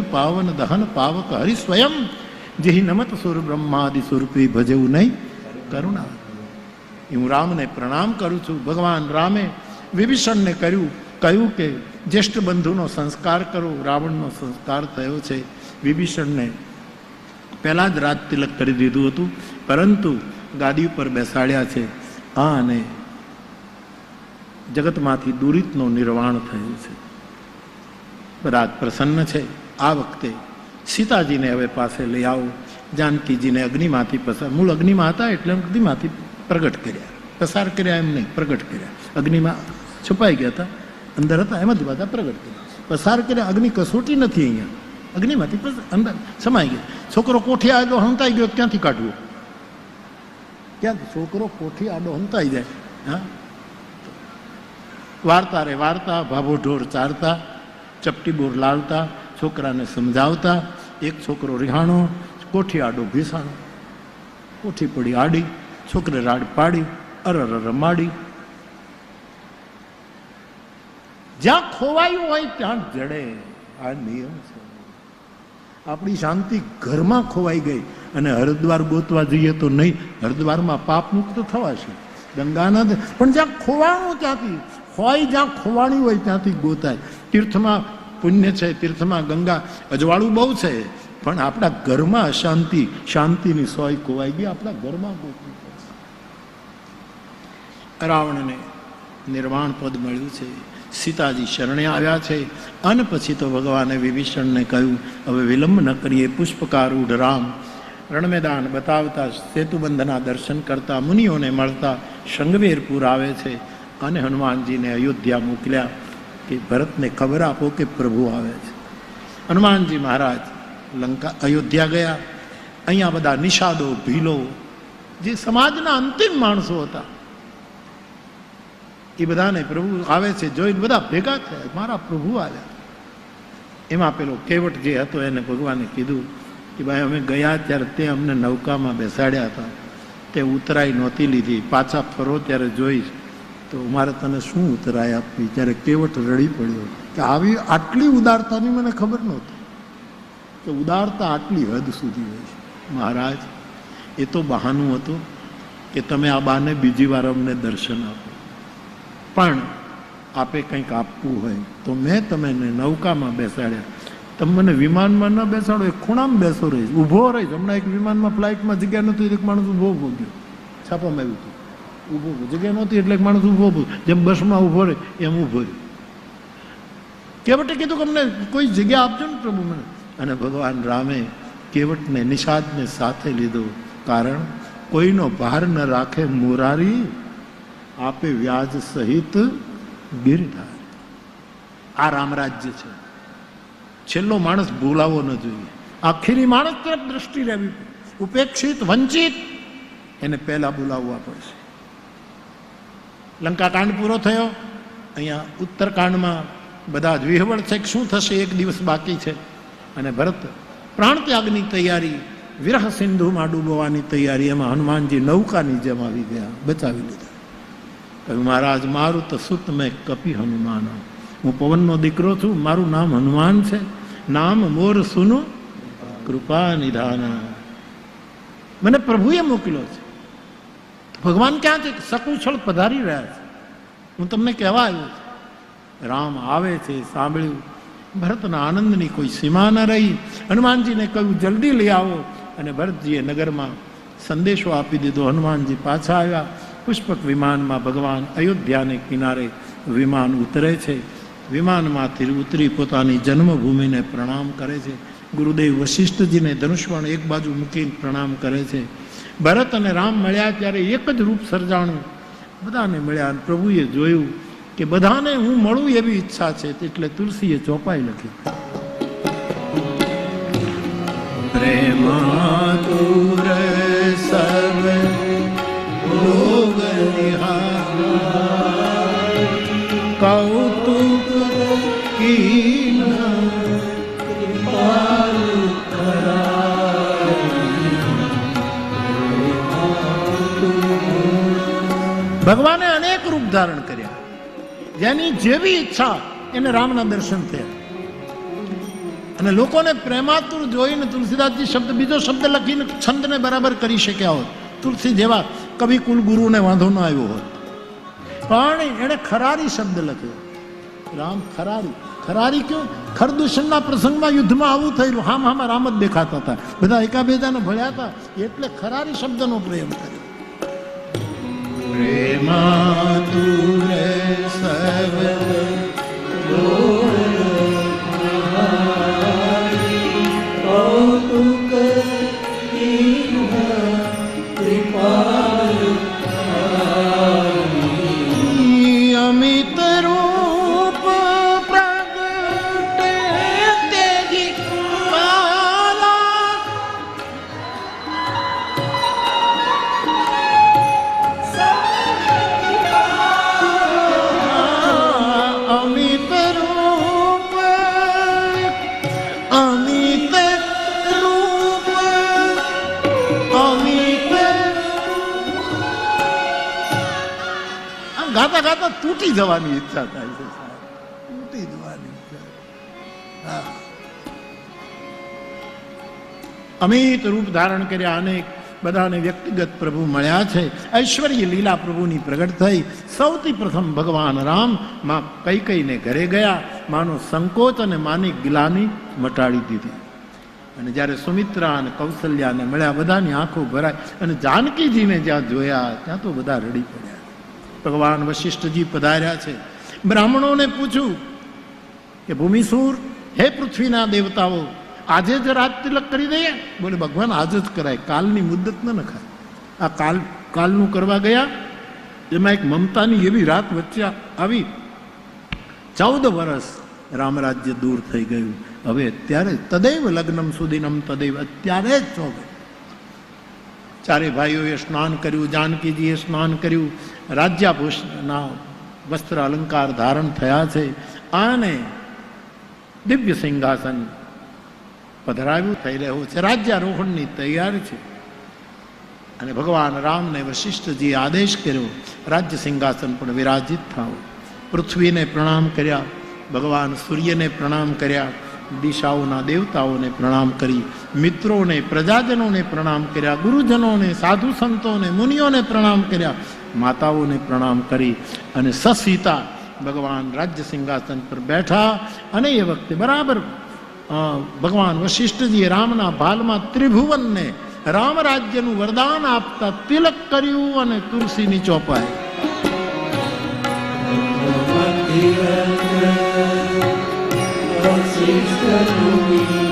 પાવન દહન પાવક હરિ સ્વયં જેહી નમત સુર બ્રહ્માદિ સ્વરૂપી ભજવું નહીં કરુણા હું રામને પ્રણામ કરું છું ભગવાન રામે વિભીષણને કર્યું કહ્યું કે જ્યેષ્ઠ બંધુનો સંસ્કાર કરો રાવણનો સંસ્કાર થયો છે વિભીષણને પહેલા જ રાત તિલક કરી દીધું હતું, પરંતુ ગાદી ઉપર બેસાડ્યા છે, આ અને જગતમાંથી દુરિતનો નિર્વાણ થયું છે. રાત પ્રસન્ન છે. આ વખતે સીતાજીને હવે પાસે લઈ આવો. જાનકીજીને અગ્નિમાંથી પસાર, મૂળ અગ્નિમાં હતા એટલે અગ્નિમાંથી પ્રગટ કર્યા. પસાર કર્યા એમ નહીં, પ્રગટ કર્યા. અગ્નિમાં છુપાઈ ગયા હતા, અંદર હતા, એમાં જ બધા પ્રગટ કર્યા પસાર કર્યા, અગ્નિ કસોટી નથી અહીંયા. અગ્નિમાંથી અંદર સમાઈ ગયા. છોકરો કોઠી આડો હંતાઈ ગયો, ક્યાંથી કાઢવો? ક્યાં છોકરો કોઠી આડો હંતાઈ જાય? હા? વાર્તા રે વાર્તા, ભાભો ઢોર ચારતા, ચપટી બોર લાવતા છોકરાને સમજાવતા, એક છોકરો રિહાણો કોઠી આડો ભીસાણો. કોઠી પડી આડી, છોકરે રાડ પાડી અરર રમાડી. જ્યાં ખોવાયું હોય ત્યાં જડે. આ નિયમ છે. આપણી શાંતિ ઘરમાં ખોવાઈ ગઈ અને હરિદ્વાર ગોતવા જઈએ તો નહીં, હરિદ્વારમાં પાપ મુક્ત થવાશે ગંગાનંદ, પણ જ્યાં ખોવાણું ત્યાંથી, હોય જ્યાં ખોવાણી હોય ત્યાંથી ગોતાય. તીર્થમાં પુણ્ય છે, તીર્થમાં ગંગા, અજવાળું બહુ છે. પણ આપણા ઘરમાં અશાંતિ શાંતિની સોય ખોવાઈ ગઈ, આપણા ઘરમાં રાવણને નિર્વાણ પદ મળ્યું છે. સીતાજી શરણે આવ્યા છે. અને પછી તો ભગવાને વિભીષણને કહ્યું, હવે વિલંબ ન કરીએ પુષ્પકારૂઢ રામ. રણમેદાન બતાવતા સેતુબંધના દર્શન કરતા મુનિઓને મળતા શંગવેરપુર આવે છે અને હનુમાનજીને અયોધ્યા મોકલ્યા. કે ભરતને ખબર આપો કે પ્રભુ આવે છે. હનુમાનજી મહારાજ લંકા, અયોધ્યા ગયા. અહીંયા બધા નિષાદો ભીલો, જે સમાજના અંતિમ માણસો હતા. એ બધાને પ્રભુ આવે છે, જોઈને બધા ભેગા થયા. મારા પ્રભુ આવ્યા. એમાં પેલો કેવટ જે હતો, એને ભગવાને કીધું કે ભાઈ, અમે ગયા ત્યારે તે અમને નૌકામાં બેસાડ્યા હતા. તે ઉતરાઈ નહોતી લીધી. પાછા ફરો ત્યારે જોઈશ. તો મારે તને શું ઉતરાય આપવી? ત્યારે કેવટ રડી પડ્યો. કે આવી આટલી ઉદારતાની મને ખબર નહોતી. કે ઉદારતા આટલી હદ સુધી હોય છે. મહારાજ, એ તો બહાનું હતું કે તમે આ બાને બીજી વાર અમને દર્શન આપો. પણ આપે કંઈક આપવું હોય તો મેં તમે નૌકામાં બેસાડ્યા. તમે મને વિમાનમાં ન બેસાડો એક ખૂણામાં બેસો રહીશ. ઊભો રહીશ. હમણાં એક વિમાનમાં ફ્લાઇટમાં જગ્યા નથી એક માણસ ઊભો ઊભો ગયો. છાપામાં આવ્યું હતું. ઊભો ઊભો જગ્યા નહોતી એટલે માણસ ઊભો ઊભો. જેમ બસમાં ઊભો રહે, એમ ઊભો રહ્યો કેવટે કીધું કે અમને કોઈ જગ્યા આપજો ને પ્રભુ મને. અને ભગવાન રામે કેવટને નિષાદને સાથે લીધો. કારણ કોઈનો ભાર ન રાખે મોરારી, આપે વ્યાજ સહિત ગિરધાર આ રામરાજ્ય છે. છેલ્લો માણસ ભૂલાવો ન જોઈએ. આખીની માણસ તરફ દ્રષ્ટિ રહેવી ઉપેક્ષિત, વંચિત, એને પહેલા બોલાવવા પડશે. લંકાકાંડ પૂરો થયો. અહીંયા ઉત્તરકાંડમાં બધા જ વિહવળ છે કે શું થશે એક દિવસ બાકી છે. અને ભરત પ્રાણ ત્યાગની તૈયારી, વિરહ સિંધુમાં ડૂબવાની તૈયારી, એમાં હનુમાનજી નૌકાની જેમ આવી ગયા, બચાવી લીધા. કહ્યું, મહારાજ, મારું તો સુત મેં કપી હનુમાન. હું પવનનો દીકરો છું, મારું નામ હનુમાન છે. નામ મોર સુનું કૃપા નિધાન મને પ્રભુએ મોકલ્યો છે. ભગવાન ક્યાં છે સકુશળ પધારી રહ્યા છે. હું તમને કહેવા આવ્યો છું. રામ આવે છે સાંભળ્યું. ભરતના આનંદની કોઈ સીમા ન રહી. હનુમાનજીને કહ્યું, જલ્દી લઈ આવો. અને ભરતજીએ નગરમાં સંદેશો આપી દીધો. હનુમાનજી પાછા આવ્યા. પુષ્પક વિમાનમાં ભગવાન અયોધ્યાને કિનારે વિમાન ઉતરે છે. વિમાનમાંથી ઉતરી પોતાની જન્મભૂમિને પ્રણામ કરે છે. ગુરુદેવ વશિષ્ઠજીને ધનુષ્વણ એક બાજુ મૂકીને પ્રણામ કરે છે. ભરત અને રામ મળ્યા ત્યારે એક જ રૂપ સર્જાણું. બધાને મળ્યા પ્રભુએ જોયું કે બધાને હું મળું એવી ઈચ્છા છે, એટલે તુલસીએ ચોપાઈ લખી. પ્રેમ સર્વ ભગવાને અનેક રૂપ ધારણ કર્યા. જેની જેવી ઈચ્છા એને રામના દર્શન થયા. અને લોકોને પ્રેમાતુર જોઈને તુલસીદાસજી શબ્દ, બીજો શબ્દ લખીને છંદને બરાબર કરી શક્યા હોત. તુલસી જેવા કવિ કુલગુરુને વાંધો ન આવ્યો હોત. પણ એણે ખરારી શબ્દ લખ્યો. રામ ખરારી. ખરારી કયો? ખરદૂષણના પ્રસંગમાં યુદ્ધમાં આવું થયેલું. હામ હામાં રામ જ દેખાતા હતા. બધા એકાબીજાને ભળ્યા હતા. એટલે ખરારી શબ્દનો પ્રેમ કર્યો. પ્રેમાતુરે સર્વ અમિત ગાતા ગાતા તૂટી જવાની ઈચ્છા થાય છે તૂટી જવાની અમિત રૂપ ધારણ કર્યા અનેક બધાને વ્યક્તિગત પ્રભુ મળ્યા છે. ઐશ્વર્ય લીલા પ્રભુની પ્રગટ થઈ. સૌથી પ્રથમ ભગવાન રામમાં કઈ કઈને ઘરે ગયા. માનો સંકોચ અને માની ગ્લાની મટાડી દીધી. અને જ્યારે સુમિત્રા અને કૌશલ્યાને મળ્યા, બધાની આંખો ભરાય અને જાનકીજીને જ્યાં જોયા, ત્યાં તો બધા રડી પડ્યા. ભગવાન વશિષ્ઠજી પધાર્યા છે. બ્રાહ્મણોને પૂછ્યું કે ભૂમિસૂર, હે પૃથ્વીના દેવતાઓ, આજે જ રાત તિલક કરી દઈએ? બોલે, ભગવાન, આજે જ કરાય. કાલની મુદ્દત ન નખાય. આ કાલ, કાલનું કરવા ગયા, એમાં એક મમતાની એવી રાત વચ્ચે આવી. ચૌદ વર્ષ રામરાજ્ય દૂર થઈ ગયું. હવે અત્યારે તદૈવ લગ્નમ સુધીનમ તદૈવ, અત્યારે જ ચૌદ ચારે ભાઈઓએ સ્નાન કર્યું, જાનકીજીએ સ્નાન કર્યું. રાજ્યાભૂષણના વસ્ત્ર અલંકાર ધારણ થયા છે. આને દિવ્ય સિંહાસન પધરાવ્યું થઈ રહ્યું છે. રાજ્યારોહણની તૈયારી છે. અને ભગવાન રામને વશિષ્ઠજીએ આદેશ કર્યો, રાજ્ય સિંહાસન પણ વિરાજિત થાવ પૃથ્વીને પ્રણામ કર્યા, ભગવાન સૂર્યને પ્રણામ કર્યા, દિશાઓના દેવતાઓને પ્રણામ કરી મિત્રોને, પ્રજાજનોને પ્રણામ કર્યા, ગુરુજનોને, સાધુ સંતોને, મુનિઓને પ્રણામ કર્યા, માતાઓને પ્રણામ કરી અને સસીતા ભગવાન રાજ્ય સિંહાસન પર બેઠા અને એ વખતે બરાબર ભગવાન વશિષ્ઠજીએ રામના ભાલમાં ત્રિભુવનને રામ રાજ્યનું વરદાન આપતા તિલક કર્યું અને તુલસીની ચોપાઈ. Thank સુધી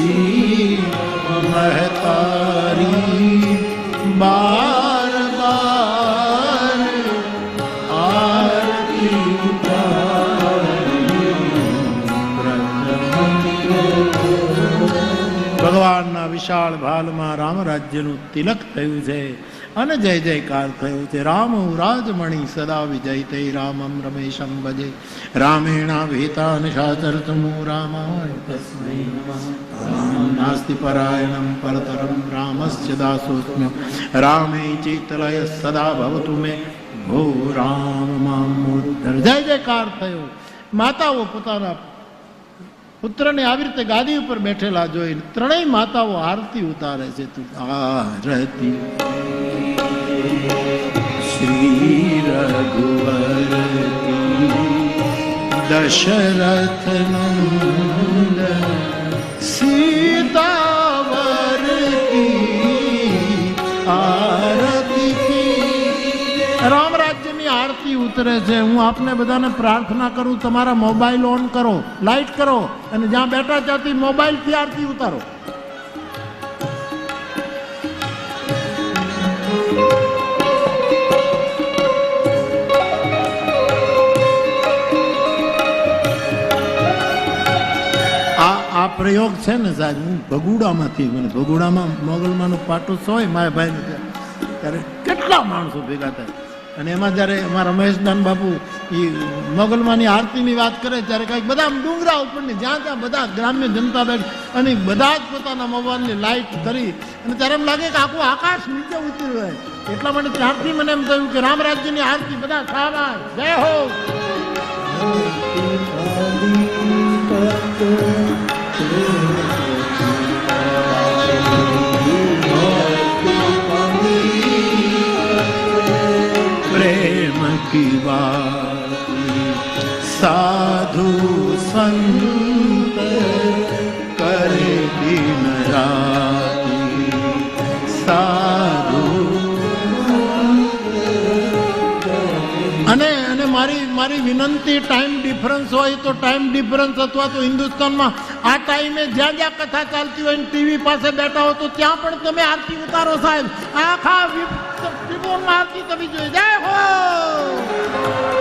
વિશાળ ભાલમાં રામ રાજ્યનું તિલક થયું છે અને જય જયકાર થયો છે. રામ રાજમણી સદા વિજય તે રામમ રમેશમ ભજે. રામેણા ભીતા નિશાચરતમો રામ નાસ્તિ પરાયણમ પરતરમ રામસ્ય દાસોસ્મ્ય. રામે ચેતલય સદા ભવતુ મે. ભો રામ, મામ ઉદ્ધર જય જયકાર થયો. માતાઓ પોતાના પુત્રને આવી રીતે ગાદી ઉપર બેઠેલા જોઈને ત્રણેય માતાઓ આરતી ઉતારે છે. તું આરતી શ્રી દશરથ નંદન સીતાવર ઉતરે છે, હું આપને બધાને પ્રાર્થના કરું, તમારા મોબાઈલ ઓન કરો, લાઈટ કરો, અને જ્યાં બેઠા ત્યાંથી મોબાઈલ ત્યારથી ઉતારો. આ પ્રયોગ છે ને સાહેબ, હું ભગુડામાંથી, મને ભગુડામાં મોગલમાંનું પાટો સોય મારા ભાઈ ત્યારે કેટલા માણસો ભેગા થાય? અને એમાં જ્યારે અમારા રમેશદાન બાપુ એ મોગલમાની આરતીની વાત કરે ત્યારે કંઈક બધા ડુંગરા ઉપરની, જ્યાં ત્યાં બધા ગ્રામ્ય જનતા બેઠી અને બધા જ પોતાના મોબાઈલની લાઈટ કરી અને ત્યારે એમ લાગે કે આખું આકાશ નીચે ઉતરી રહે એટલા માટે ત્યારથી મને એમ થયું કે રામ રાજ્યની આરતી બધા ખાવા. જય હો! की बात साधु संत करे दिन राती સાધુ અને અને મારી મારી વિનંતી ટાઈમ ડિફરન્સ હોય તો ટાઈમ ડિફરન્સ અથવા તો હિન્દુસ્તાનમાં આ ટાઈમે જ્યાં જ્યાં કથા ચાલતી હોય ટીવી પાસે બેઠા હો તો ત્યાં પણ તમે આરતી ઉતારો સાહેબ આખા વિ- આવતી આરતી જોઈ જાય હો!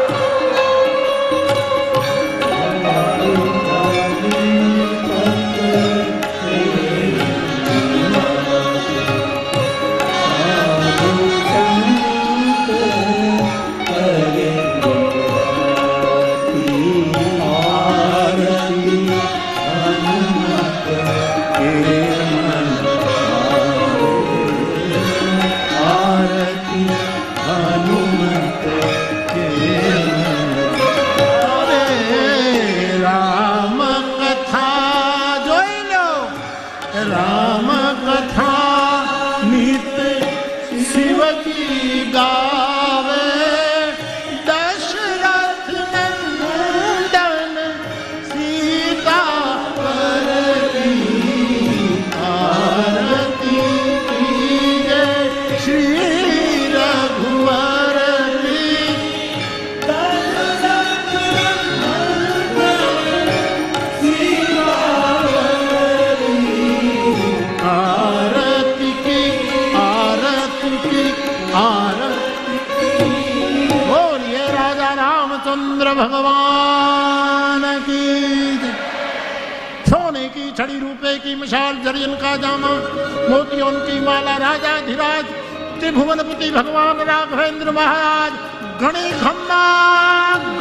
रामचंद्र भगवान की जय। सोने की छड़ी रुपए की मिसाल जरियन का जामा मोतियों की माला राजा धीराज त्रिभुवनपति भगवान राघवेंद्र महाराज गणी खम्मा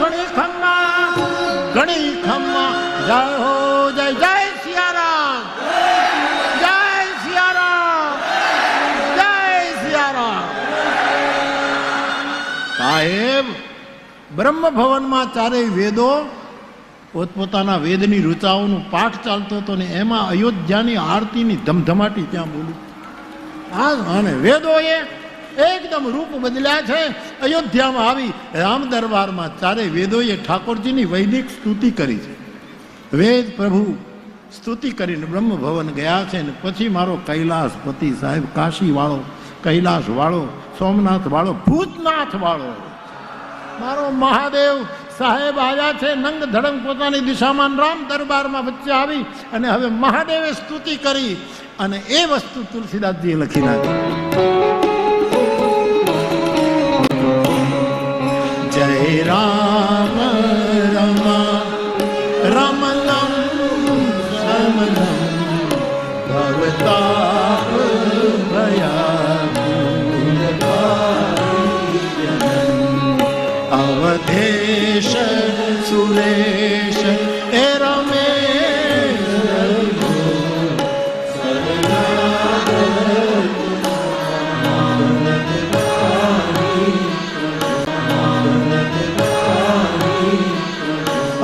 गणी खम्मा गणी खम्मा जय हो जय जय સાહેબ બ્રહ્મ ભવનમાં ચારેય વેદો પોતપોતાના વેદની ઋચાઓનું પાઠ ચાલતો હતો ને એમાં અયોધ્યાની આરતીની ધમધમાટી ત્યાં બોલી. આ અને વેદોએ એકદમ રૂપ બદલ્યા છે. અયોધ્યામાં આવી રામ દરબારમાં ચારેય વેદોએ ઠાકોરજીની વૈદિક સ્તુતિ કરી છે. વેદ પ્રભુ સ્તુતિ કરીને બ્રહ્મ ભવન ગયા છે ને પછી મારો કૈલાસ પતિ સાહેબ કાશી વાળો કૈલાસ વાળો મારો મહાદેવ સાહેબ આવ્યા છે, નંગ ધડંગ પોતાની દિશામાં રામ દરબારમાં વચ્ચે આવી અને હવે મહાદેવે સ્તુતિ કરી અને એ વસ્તુ તુલસીદાસજીએ લખી નાખી. જય રામ.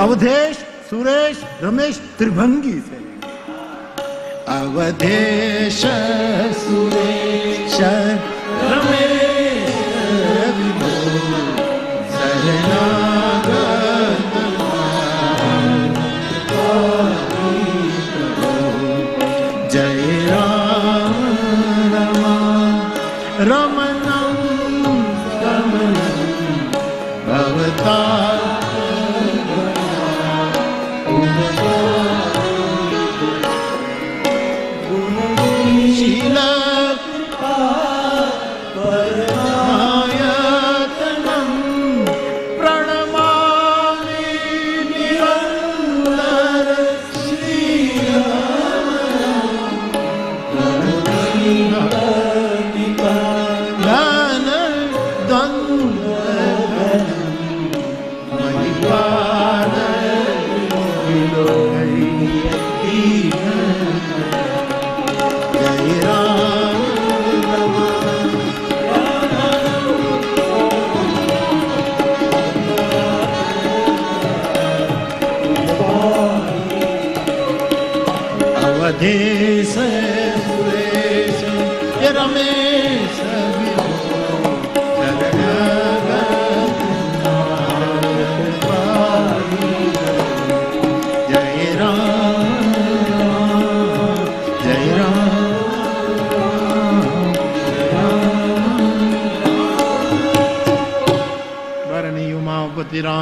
અવધેશ સુરેશ રમેશ ત્રિભંગી છે અવધેશ સુરેશ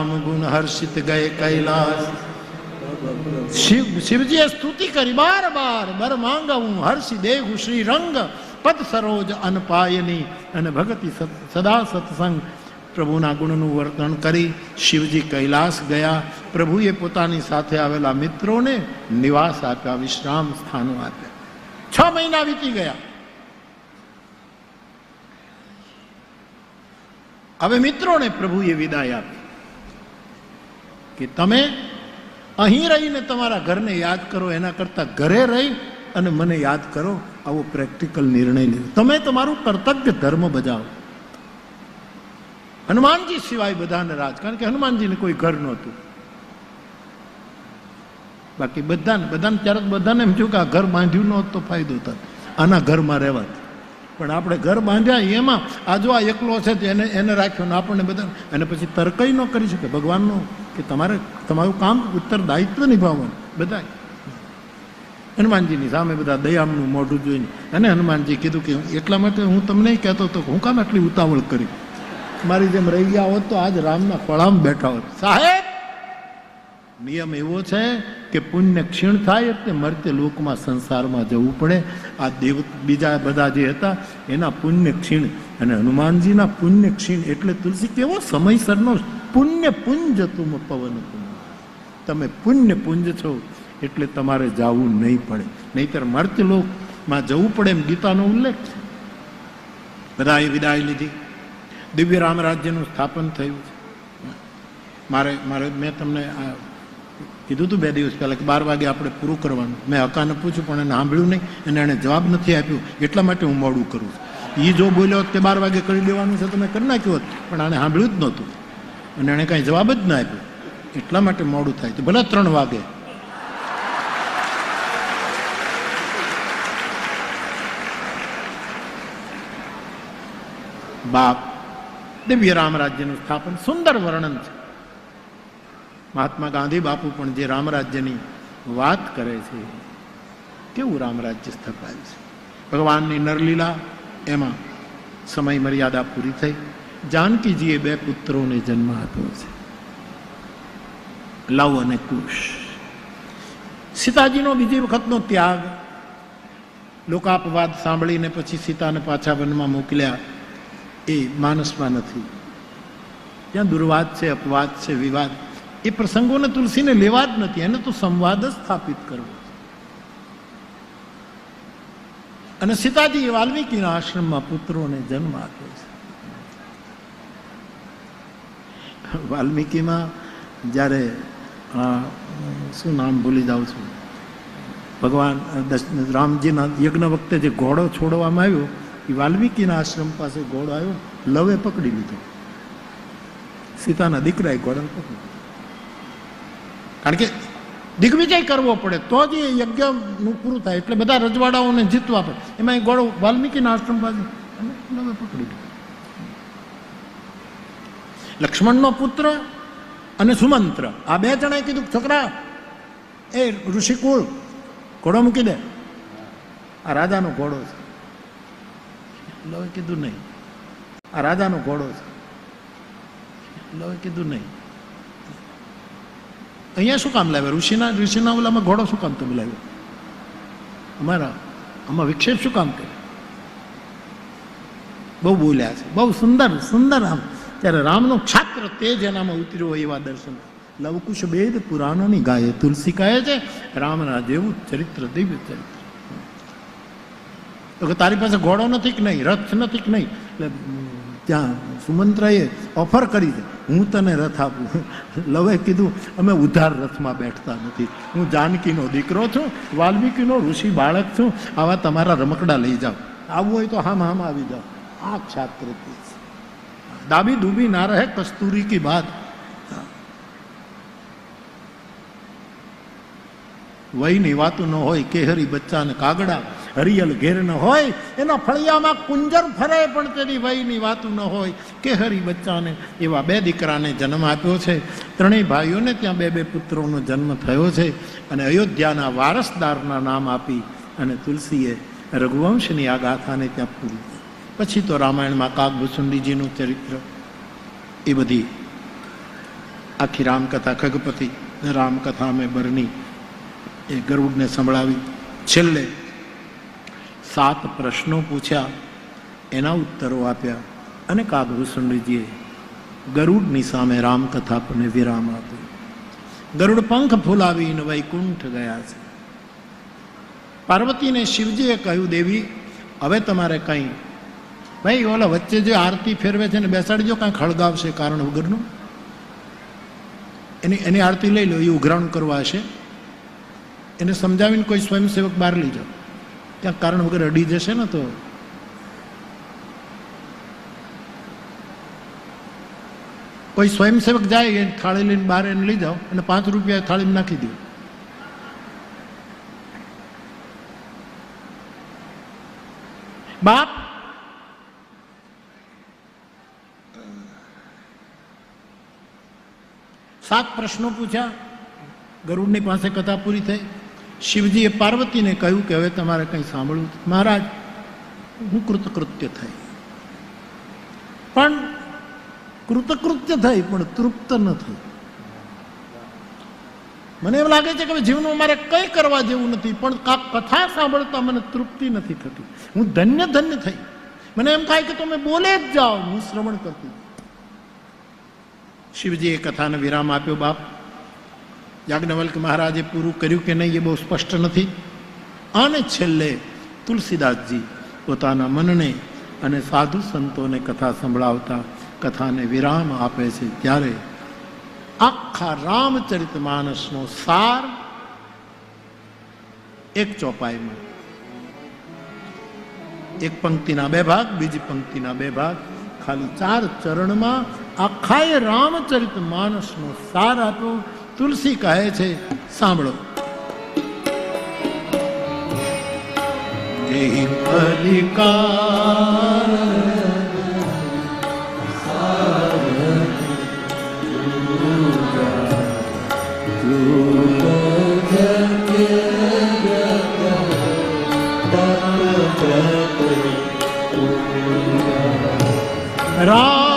ઉમાપતિ રામ ગુણ હર્ષિત ગયે કૈલાસ શિવ શિવજીએ સ્તુતિ કરી બાર બાર બર માંગવું હર્ષિ દેહુ શ્રી રંગ પદ સરોજ અનપાયની અને ભગતિ સત- સદા સત્સંગ પ્રભુના ગુણનું વર્ણન કરી શિવજી કૈલાસ ગયા પ્રભુએ પોતાની સાથે આવેલા મિત્રોને નિવાસ આપ્યા વિશ્રામ સ્થાનો આપ્યા છ મહિના વીતી ગયા હવે મિત્રોને પ્રભુએ વિદાય આપી કે તમે અહીં રહીને તમારા ઘરને યાદ કરો, એના કરતાં ઘરે રહી અને મને યાદ કરો આવો પ્રેક્ટિકલ નિર્ણય લેવો તમે તમારું કર્તવ્ય ધર્મ બજાવો. હનુમાનજી સિવાય બધાને રાજ, કારણ કે હનુમાનજીને કોઈ ઘર નહોતું. બાકી બધાને બધાને, ત્યારે બધાને એમ થયું કે આ ઘર બાંધ્યું નહોત તો ફાયદો થાય આના ઘરમાં રહેવાત. પણ આપણે ઘર બાંધ્યા એમાં આ જો આ એકલો છે એને એને રાખ્યો ને આપણને બધા અને પછી તર્કય ન કરી શકે. ભગવાનનો કે તમારે તમારું કામ ઉત્તરદાયિત્વ નિભાવવાનું. બધા હનુમાનજીની સામે બધા દયામનું મોઢું જોઈને અને હનુમાનજી કીધું કે એટલા માટે હું તમને કહેતો હતો હું કામ આટલી ઉતાવળ કરી? મારી જેમ રહી ગયા હોત તો આજ રામના ફળામ બેઠા હોત. સાહેબ! નિયમ એવો છે કે પુણ્ય ક્ષીણ થાય એટલે મર્ત્ય લોકમાં સંસારમાં જવું પડે. આ દેવ બીજા બધા જે હતા, એના પુણ્ય ક્ષીણ અને હનુમાનજીના પુણ્ય ક્ષીણ એટલે તુલસી કેવો સમયસરનો પુણ્ય પુંજ તુમ પવન તુમ પુણ્ય પુંજ છો એટલે તમારે જવું નહીં પડે. નહીતર મર્ત્ય લોકમાં જવું પડે એમ ગીતાનો ઉલ્લેખ છે. બધાએ વિદાય લીધી. દિવ્ય રામ રાજ્યનું સ્થાપન થયું છે. મારે મારે, મેં તમને આ કીધું હતું બે દિવસ પહેલાં કે બાર વાગે આપણે પૂરું કરવાનું. મેં હકાને પૂછ્યું, પણ એને સાંભળ્યું નહીં અને એણે જવાબ નથી આપ્યો. એટલા માટે હું મોડું કરું છું. એ જો બોલ્યો હોત કે બાર વાગે કરી દેવાનું છે તો મેં કરી નાખ્યું હોત, પણ આને સાંભળ્યું જ નહોતું. અને એણે કાંઈ જવાબ જ ના આપ્યો. એટલા માટે મોડું થાય તો ભલે ત્રણ વાગે. બાપ દિવ્ય રામ રાજ્યનું સ્થાપન સુંદર વર્ણન છે. મહાત્મા ગાંધી બાપુ પણ જે રામરાજ્યની વાત કરે છે, કેવું રામરાજ્ય સ્થપાયું છે? ભગવાનની નરલીલા એમાં સમય મર્યાદા પૂરી થઈ. જાનકીજીએ બે પુત્રોને જન્મ આપ્યો છે. લવ અને કુશ. સીતાજીનો બીજી વખતનો ત્યાગ. લોકાપવાદ સાંભળીને પછી સીતાને પાછા વનમાં મોકલ્યા. એ માનસમાં નથી. ત્યાં દુર્વાદ છે, અપવાદ છે, વિવાદ. એ પ્રસંગોને તુલસીને લેવા જ નથી, એને તો સંવાદ જ સ્થાપિત કરવો. અને સીતાજી વાલ્મીકીના આશ્રમમાં પુત્રોને જન્મ આપ્યો છે. વાલ્મીકીમાં જ્યારે શું નામ ભૂલી જાઉં છું. ભગવાન રામજીના યજ્ઞ વખતે જે ઘોડો છોડવામાં આવ્યો, એ વાલ્મીકીના આશ્રમ પાસે ઘોડો આવ્યો, લવે પકડી લીધો. સીતાના દીકરાએ ઘોડો પકડી લીધો. કારણ કે દિગ્વિજય કરવો પડે, તો જ એ યજ્ઞનું પૂરું થાય. એટલે બધા રજવાડાઓને જીતવા પડે. એમાં એ ઘોડો વાલ્મીકીના આશ્રમ બાજુ પકડી લક્ષ્મણનો પુત્ર અને સુમંત્ર. આ બે જણાએ કીધું, છોકરા, એ ઋષિકુળ ઘોડો મૂકી દે. આ રાજાનો ઘોડો છે. લવે કીધું નહીં. આ રાજાનો ઘોડો છે. લવે કીધું નહીં. અહીંયા શું કામ લાવ્યા? ઋષિના ઋષિના ઓલામાં ઘોડો શું કામ તમે લાવ્યો? અમારા આમાં વિક્ષેપ શું કામ કરે બહુ બોલ્યા છે. બહુ સુંદર સુંદર આમ. ત્યારે રામનો છાત્ર તેજ એનામાં ઉતર્યો હોય એવા દર્શન. લવકુશ બેદ પુરાણોની ગાય તુલસી કહે છે, રામના જેવું ચરિત્ર, દિવ્ય ચરિત્ર. તો કે તારી પાસે ઘોડો નથી કે નહીં, રથ નથી કે નહીં, એટલે ત્યાં સુમંત્રાએ ઓફર કરી છે. હું તને રથ આપું. લવે કીધું, અમે ઉધાર રથમાં બેઠતા નથી. હું જાનકીનો દીકરો છું, વાલ્મીકીનો ઋષિ બાળક છું. આવા તમારા રમકડા લઈ જાઓ. આવવું હોય તો હામ હામ આવી જાઓ. આ છાત્ર ડાબી ડૂબી ના રહે, કસ્તુરી કી બાત વયની વાતું ન હોય, કેહરી બચ્ચા ને કાગડા. હરિયલ ઘેર ન હોય. એના ફળિયામાં કુંજર ફરે પણ તેની વયની વાતું ન હોય. કે હરી બચ્ચાને એવા બે દીકરાને જન્મ આપ્યો છે. ત્રણેય ભાઈઓને ત્યાં બે બે પુત્રોનો જન્મ થયો છે. અને અયોધ્યાના વારસદારના નામ આપી અને તુલસીએ રઘુવંશની આ ગાથાને ત્યાં પૂરી. પછી તો રામાયણમાં કાગભૂસુંડીજીનું ચરિત્ર. એ બધી આખી રામકથા ખગપતિ રામકથા મેં બરની એ ગરુડને સંભળાવી. છેલ્લે સાત પ્રશ્નો પૂછ્યા, એના ઉત્તરો આપ્યા અને કાગભૂષણજીએ ગરુડની સામે રામકથા પણ વિરામ આપ્યો. ગરુડ પંખ ફૂલાવીને વૈકુંઠ ગયા છે. પાર્વતીને શિવજીએ કહ્યું, દેવી, હવે તમારે કંઈ ભાઈ, ઓલા વચ્ચે જે આરતી ફેરવે છે ને, બેસાડજો, કાંઈ ખળગાવશે કારણ વગરનું. એની એની આરતી લઈ લો, એ ઉઘરાણ કરવા હશે. એને સમજાવીને કોઈ સ્વયંસેવક બહાર લઈ જાઓ. ત્યાં કારણ વગર અડી જશે ને તો? કોઈ સ્વયંસેવક જાય એ થાળી લઈને બહાર એને લઈ જાઓ અને પાંચ રૂપિયા થાળીમાં નાખી દો. બાપ! સાત પ્રશ્નો પૂછ્યા. ગરુડની પાસે કથા પૂરી થઈ. શિવજીએ પાર્વતીને કહ્યું કે હવે તમારે કંઈ સાંભળવું મહારાજ, હું કૃતકૃત્ય થઈ. પણ કૃતકૃત્ય થઈ, પણ તૃપ્ત ન થઈ. મને એમ લાગે છે કે જીવનમાં મારે કંઈ કરવા જેવું નથી, પણ કથા સાંભળતા મને તૃપ્તિ નથી થતી. હું ધન્ય ધન્ય થઈ. મને એમ થાય કે તમે બોલે જ જાઓ, હું શ્રવણ કરતી. શિવજીએ કથાને વિરામ આપ્યો, બાપ. યાજ્ઞવલ્ક મહારાજે પૂરું કર્યું કે નહીં એ બહુ સ્પષ્ટ નથી? અને છેલ્લે તુલસીદાસજી પોતાના મનને અને સાધુ સંતોને કથા સંભળાવતા, કથાને વિરામ આપે છે ત્યારે આખા રામચરિત માનસનો સાર એક ચોપાઈમાં એક પંક્તિના બે ભાગ, બીજી પંક્તિના બે ભાગ. ખાલી ચાર ચરણમાં આખાએ રામચરિત માનસનો સાર આપ્યો. તુલસી કહે છે સાંભળો. રામ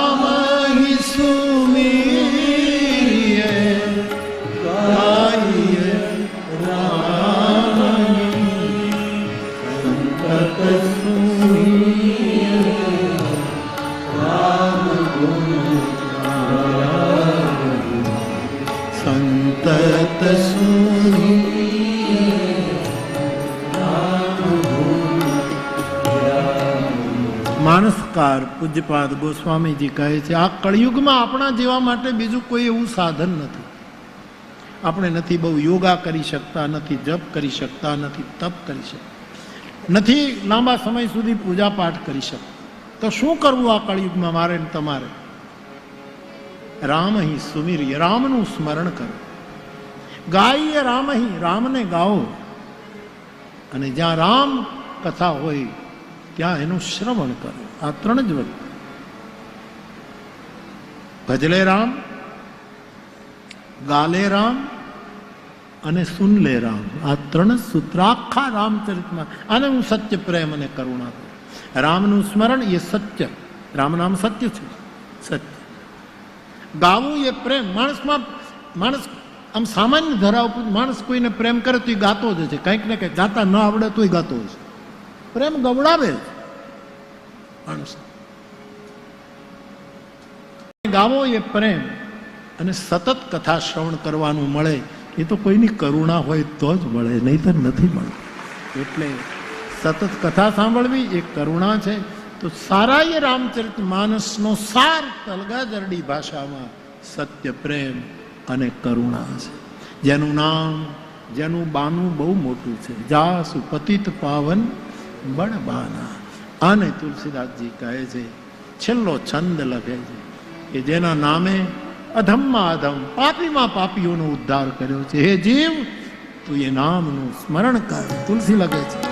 પૂજ્યપાદ ગોસ્વામીજી કહે છે, આ કળિયુગમાં આપણા જેવા માટે બીજું કોઈ એવું સાધન નથી. આપણે નથી બહુ યોગા કરી શકતા, નથી જપ કરી શકતા, નથી તપ કરી શકતા. નથી લાંબા સમય સુધી પૂજા પાઠ કરી શકતા. તો શું કરવું આ કળિયુગમાં મારે ને તમારે? રામ હિ સુમીરીએ રામનું સ્મરણ કરો. ગાઈએ રામ હિ, રામને ગાઓ. અને જ્યાં રામ કથા હોય ત્યાં એનું શ્રવણ કરો. આ ત્રણ જ વસ્તુ. ભજલે રામ, ગાલે રામ અને સુનલે રામ. આ ત્રણ સૂત્ર આખા રામચરિતમાં. આને હું સત્ય, પ્રેમ અને કરુણા રામનું સ્મરણ એ સત્ય. રામ નામ સત્ય છે. સત્ય. ગાવું એ પ્રેમ. માણસમાં, માણસ આમ સામાન્ય ધરાવ માણસ કોઈને પ્રેમ કરે તો એ ગાતો જ છે. કંઈક ને કંઈક. ગાતા ન આવડે એ ગાતો હોય પ્રેમ ગવડાવે. માણસ ગાવો એ પ્રેમ અને સતત કથા શ્રવણ કરવાનું મળે એ તો કોઈની કરુણા હોય તો જ મળે નહીં તો નથી મળતું. એટલે સતત કથા સાંભળવી એ કરુણા છે. તો સારા એ રામચરિત માનસનો સાર તલગાજરડી ભાષામાં સત્ય પ્રેમ અને કરુણા છે. જેનું નામ જેનું બાનું બહુ મોટું છે. જાસુ પતિત પાવન બળબાના અને તુલસીદાસજી કહે છે, છેલ્લો છંદ લખે છે, કે જેના નામે અધમમાં અધમ પાપીમાં પાપીઓનો ઉદ્ધાર કર્યો છે. હે જીવ, તું એ નામનું સ્મરણ કર. તુલસી લખે છે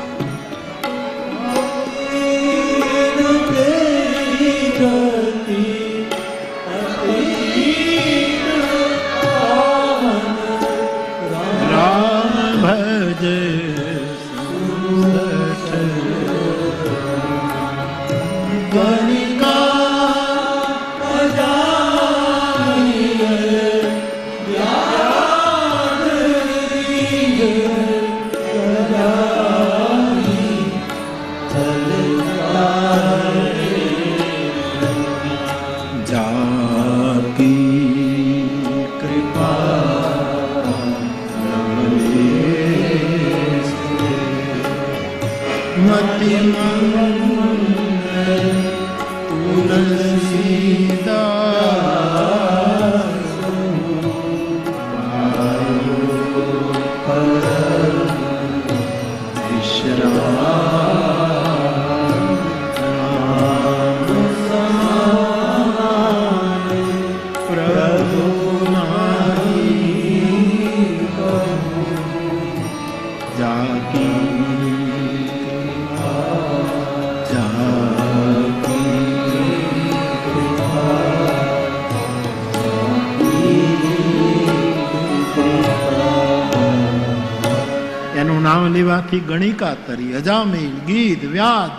નામ લેવાથી ગણિકા તરી, અજામેલ ગીત વ્યાદ,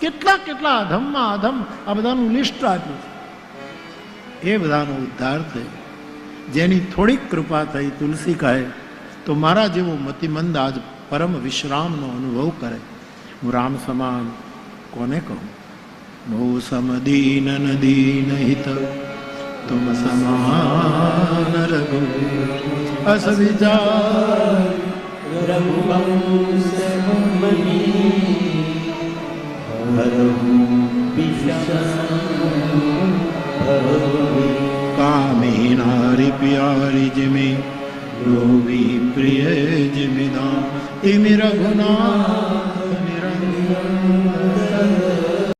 કેટલા કેટલા અધમમાં અધમ, આ બધાનું લિસ્ટ આપ્યું. એ બધાનો ઉદ્ધાર થયો. જેની થોડીક કૃપા થઈ તુલસી કહે તો મારા જેવો મતિમંદ આજ પરમ વિશ્રામનો અનુભવ કરે. હું રામ સમાન કોને કહું? નો સમદીન દીન હિત, તુમ સમાન રઘુ અસ વિચાર. કામી નારી પ્યારી જમે લોભી પ્રિય જમિદા તિમિ રઘુના